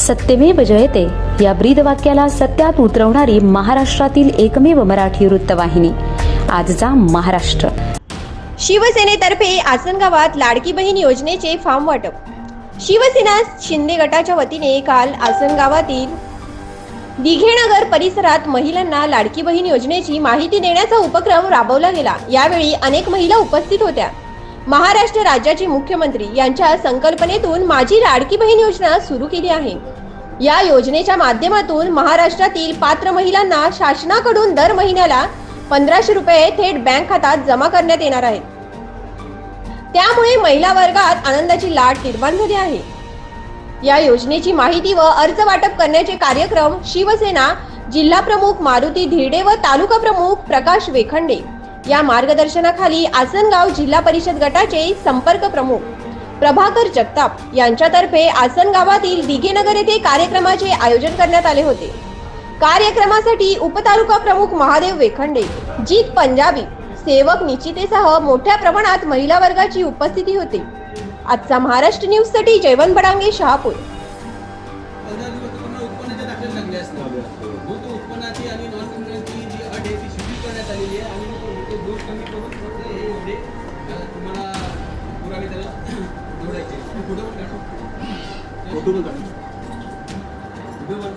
सत्यमेव जयते. या ब्रीद वाक्याला सत्यात उतरवणारी महाराष्ट्रातील एकमेव मराठी वृत्तवाहिनी. आजचा महाराष्ट्र. शिवसेनेतर्फे आसनगावात लाडकी बहीण योजनेचे फॉर्म वाटप. शिवसेना शिंदे गटाच्या वतीने काल आसनगावातील दिघेनगर परिसरात महिलांना लाडकी बहीण योजनेची माहिती देण्याचा उपक्रम राबवला गेला. यावेळी अनेक महिला उपस्थित होत्या. महाराष्ट्र राज्याचे मुख्यमंत्री यांच्या संकल्पनेतून माझी लाडकी बहीण योजना सुरू केली आहे. या योजनेच्या माध्यमातून महाराष्ट्रातील पात्र महिलांना शासनाकडून दर महिन्याला पंधराशे रुपये थेट बँक खात्यात जमा करण्यात येणार आहेत त्यामुळे महिला वर्गात आनंदाची लाट निर्माण झाली आहे. या योजनेची माहिती व अर्ज वाटप करण्याचे कार्यक्रम शिवसेना जिल्हा प्रमुख मारुती धिरडे व तालुका प्रमुख प्रकाश वेखंडे या मार्गदर्शनाखाली आसनगाव जिल्हा परिषद गटाचे संपर्क प्रमुख प्रभाकर जगताप यांच्यातर्फे आसनगावातील दिघेनगर येथे कार्यक्रमाचे आयोजन करण्यात आले होते. कार्यक्रमासाठी उपतालुका प्रमुख महादेव वेखंडे जीत पंजाबी सेवक निश्चितेसह मोठ्या प्रमाणात महिला वर्गाची उपस्थिती होती. आजचा महाराष्ट्र न्यूजसाठी जयवंत बडांगे शहापूर. उत्पन्नाचे दाखले लागले असतात उत्पन्नाची आणि नॉन जी अट आहे ती शिथिल करण्यात आलेली आहे आणि ते दूध कमी करून फक्त हे म्हणजे तुम्हाला पुरावे त्याला जोडायचे. कुठं पण काढू. कुठून काढू. कुठं पण